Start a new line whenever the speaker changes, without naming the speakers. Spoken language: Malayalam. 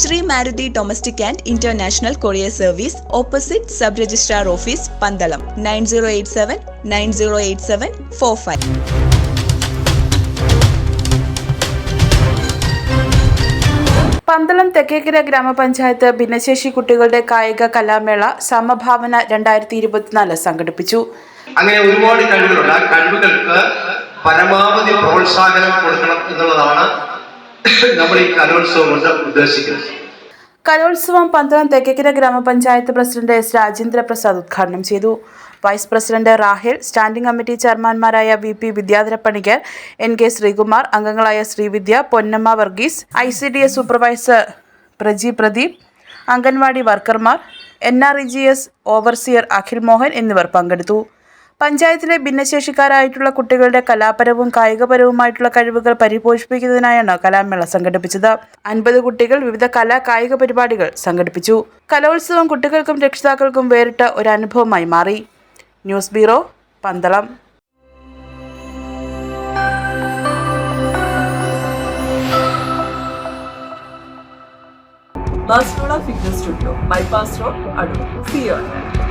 Shri Maruti domestic and international courier service opposite sub registrar office Pandalam nine zero eight seven nine zero eight seven four five.
Pandalam Thekkekara ഗ്രാമപഞ്ചായത്ത് ഭിന്നശേഷി കുട്ടികളുടെ കായിക കലാമേള സമഭാവന രണ്ടായിരത്തി ഇരുപത്തിനാല് സംഘടിപ്പിച്ചു.
അങ്ങനെ ഒരുപാട് കഴിവുകളുണ്ട്. ആ കഴിവുകൾക്ക് പരമാവധി പ്രോത്സാഹനം കൊടുക്കണം എന്നുള്ളതാണ് നമ്മൾ ഈ കലോത്സവം കൊണ്ട് ഉദ്ദേശിക്കുന്നത്?
കലോത്സവം പന്തളം തെക്കേക്കര ഗ്രാമപഞ്ചായത്ത് പ്രസിഡന്റ് എസ് രാജേന്ദ്ര പ്രസാദ് ഉദ്ഘാടനം ചെയ്തു. Vice president Rahil standing committee ചെയർമാൻമാരായ V P Vidyadhara Panicker N K Sreekumar അംഗങ്ങളായ Sreevidya Ponnamma Varghese I C D S supervisor Praji Pradeep anganwadi വർക്കർമാർ N R E G S overseer Akhil Mohan എന്നിവർ പങ്കെടുത്തു. പഞ്ചായത്തിലെ ഭിന്നശേഷിക്കാരായിട്ടുള്ള കുട്ടികളുടെ കലാപരവും കായികപരവുമായിട്ടുള്ള കഴിവുകൾ പരിപോഷിപ്പിക്കുന്നതിനായാണ് കലാമേള സംഘടിപ്പിച്ചത് അൻപത് കുട്ടികൾ വിവിധ കലാ കായിക പരിപാടികൾ സംഘടിപ്പിച്ചു കലോത്സവം കുട്ടികൾക്കും രക്ഷിതാക്കൾക്കും വേറിട്ട ഒരു അനുഭവമായി മാറി news bureau Pandalam
Bypass Road, Adu. See you on that.